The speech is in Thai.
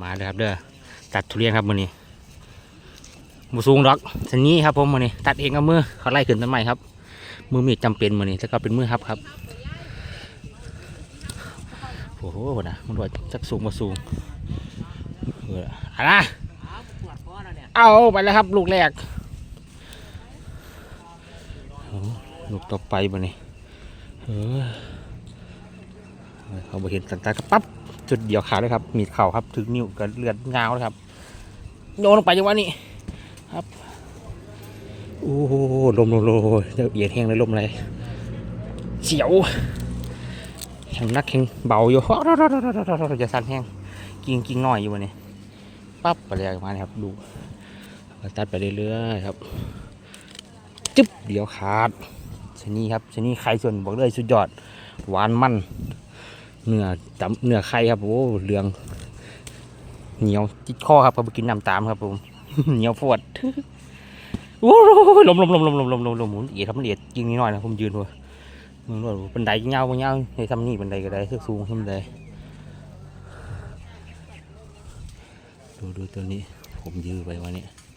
มาเลยครับเด้อตัดทุเรียนครับมือนี้มูสูงดอกสันนี้ครับผมมือนี้ตัดเองกับมือเขาไล่ขึ้นต้นไม้ครับ มือมีดจำเป็นมือนี้แล้วก็เป็นมือครับครับโอ้โหนะมันว่าจักสูงมาสูงเอออะนะเอาไปแล้วครับ ลูกแรกลูกต่อไปมือนี้เออ เขาบเห็นสันตาก็ปั๊บจุดเดียวขาดเลยครับ มีดเข่าครับถึงนิ้วกับเลือดงาวเลยครับโยนลงไปจังหวะนี้ครับโอ้โหลมลมลมเดี๋ยวเอียดแห้งเลยลมอะไรเสียวแข็งนักแข็งเบาอยู่จะสั่นแห้งกิ่งกิ่งน้อยอยู่วันนี้ปั๊บไปเลยมาครับดูตัดไปเรื่อยๆครับจึ๊บเดี๋ยวขาดชนีครับชนีไข่ส่วนบอกเลยสุดยอดหวานมัน เนื้อจำเนื้อไข่ครับโอ้เหลือง เหนียวจิตคอครับเขาไปกินน้ำตามครับผมเหนียวปวดโอ้ลมลมลมลมลมลมลมลมหมุนเอียดครับมันเอียดจริงนิดหน่อยนะผมยืนดูมึงดูบันไดเงาเงาในทำนี่บันไดก็ได้เสื้อสูงขึ้นไดดูดูตัวนี้ ผมยืนไปวันนี้